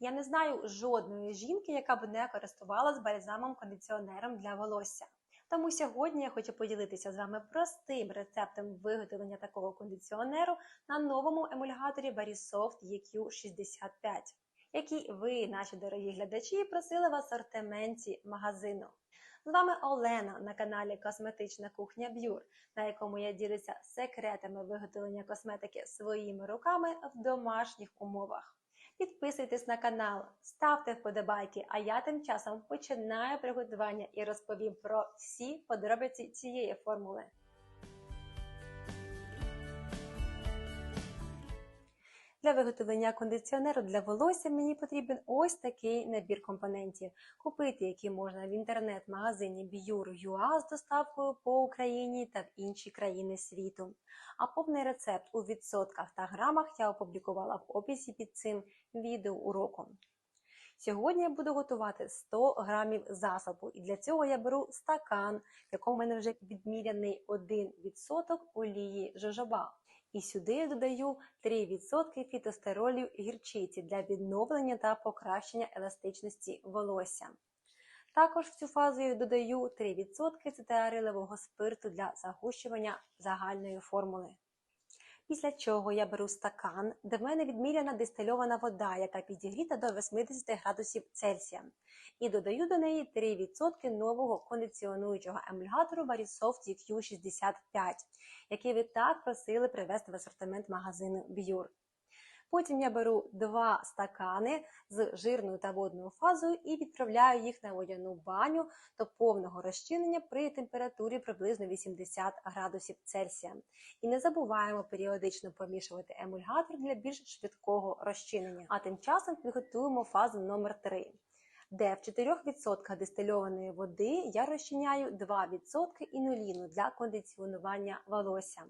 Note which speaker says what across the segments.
Speaker 1: Я не знаю жодної жінки, яка б не користувалась бальзамом-кондиціонером для волосся. Тому сьогодні я хочу поділитися з вами простим рецептом виготовлення такого кондиціонеру на новому емульгаторі Barisoft EQ65, який ви, наші дорогі глядачі, просили в асортименті магазину. З вами Олена на каналі Косметична кухня Б'юр, на якому я ділюся секретами виготовлення косметики своїми руками в домашніх умовах. Підписуйтесь на канал, ставте вподобайки, а я тим часом починаю приготування і розповім про всі подробиці цієї формули. Для виготовлення кондиціонеру для волосся мені потрібен ось такий набір компонентів, купити які можна в інтернет-магазині Biur.ua з доставкою по Україні та в інші країни світу. А повний рецепт у відсотках та грамах я опублікувала в описі під цим відеоуроком. Сьогодні я буду готувати 100 грамів засобу, і для цього я беру стакан, в якому в мене вже відміряний 1% олії жожоба. І сюди я додаю 3% фітостеролів гірчиці для відновлення та покращення еластичності волосся. Також в цю фазу я додаю 3% цитеарилового спирту для загущування загальної формули. Після чого я беру стакан, де в мене відміряна дистильована вода, яка підігріта до 80 градусів Цельсія, і додаю до неї 3% нового кондиціонуючого емульгатору Varisoft EQ65, який ви так просили привезти в асортимент магазину Bjur. Потім я беру два стакани з жирною та водною фазою і відправляю їх на водяну баню до повного розчинення при температурі приблизно 80 градусів Цельсія. І не забуваємо періодично помішувати емульгатор для більш швидкого розчинення. А тим часом підготуємо фазу номер 3 де в 4% дистильованої води я розчиняю 2% інуліну для кондиціонування волосся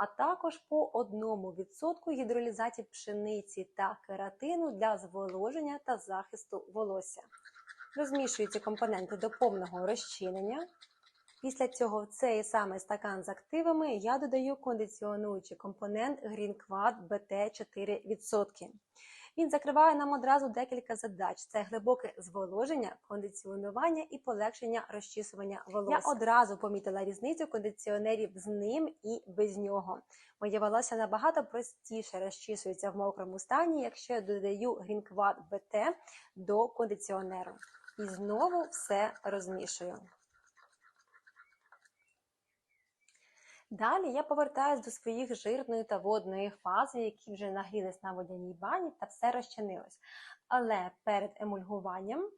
Speaker 1: а також по 1% гідролізації пшениці та кератину для зволоження та захисту волосся. Розмішую компоненти до повного розчинення. Після цього в цей самий стакан з активами я додаю кондиціонуючий компонент Green Quad BT 4%. Він закриває нам одразу декілька задач: це глибоке зволоження, кондиціонування і полегшення розчісування волосся. Я одразу помітила різницю кондиціонерів з ним і без нього. Моє волосся набагато простіше розчісується в мокрому стані, якщо я додаю Green BT до кондиціонеру. І знову все розмішую. Далі я повертаюсь до своїх жирної та водної фази, які вже нагрілись на водяній бані та все розчинилось. Але перед емульгуванням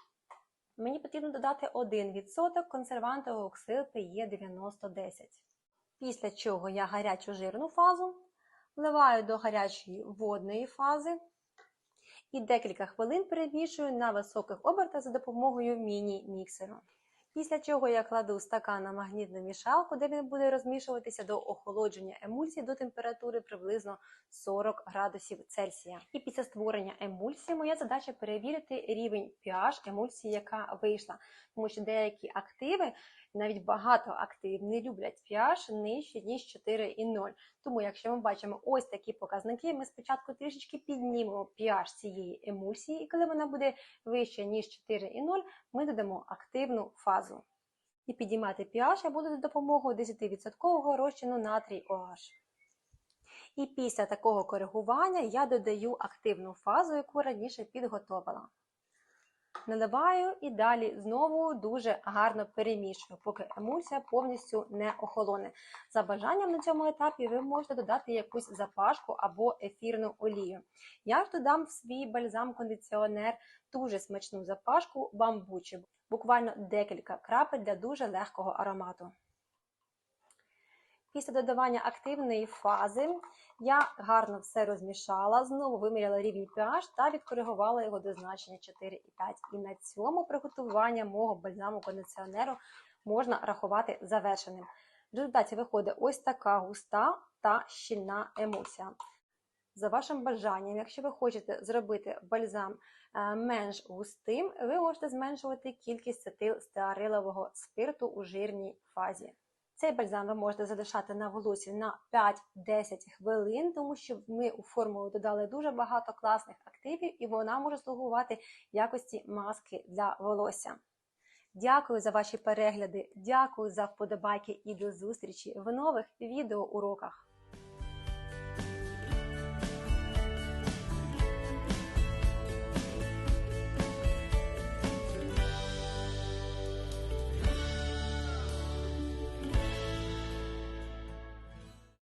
Speaker 1: мені потрібно додати 1% консервантового оксил PE9010. Після чого я гарячу жирну фазу вливаю до гарячої водної фази і декілька хвилин перемішую на високих обертах за допомогою міні-міксеру. Після чого я кладу стакан на магнітну мішалку, де він буде розмішуватися до охолодження емульсії до температури приблизно 40 градусів Цельсія. І після створення емульсії моя задача перевірити рівень pH емульсії, яка вийшла. Тому що деякі активи, навіть багато активів, не люблять pH нижче, ніж 4,0. Тому, якщо ми бачимо ось такі показники, ми спочатку трішечки піднімемо pH цієї емульсії, і коли вона буде вища, ніж 4,0, ми додамо активну фазу. І підіймати pH я буду за допомогою 10% розчину натрій OH. І після такого коригування я додаю активну фазу, яку раніше підготовила. Наливаю і далі знову дуже гарно перемішую, поки емульсія повністю не охолоне. За бажанням на цьому етапі ви можете додати якусь запашку або ефірну олію. Я ж додам в свій бальзам-кондиціонер дуже смачну запашку бамбучі, буквально декілька крапель для дуже легкого аромату. Після додавання активної фази я гарно все розмішала, знову виміряла рівень pH та відкоригувала його до значення 4,5. І на цьому приготування мого бальзаму кондиціонеру можна рахувати завершеним. В результаті виходить ось така густа та щільна емульсія. За вашим бажанням, якщо ви хочете зробити бальзам е, менш густим, ви можете зменшувати кількість стеарилового спирту у жирній фазі. Цей бальзам ви можете залишати на волосі на 5-10 хвилин, тому що ми у формулу додали дуже багато класних активів, і вона може слугувати якості маски для волосся. Дякую за ваші перегляди, дякую за вподобайки і до зустрічі в нових відеоуроках.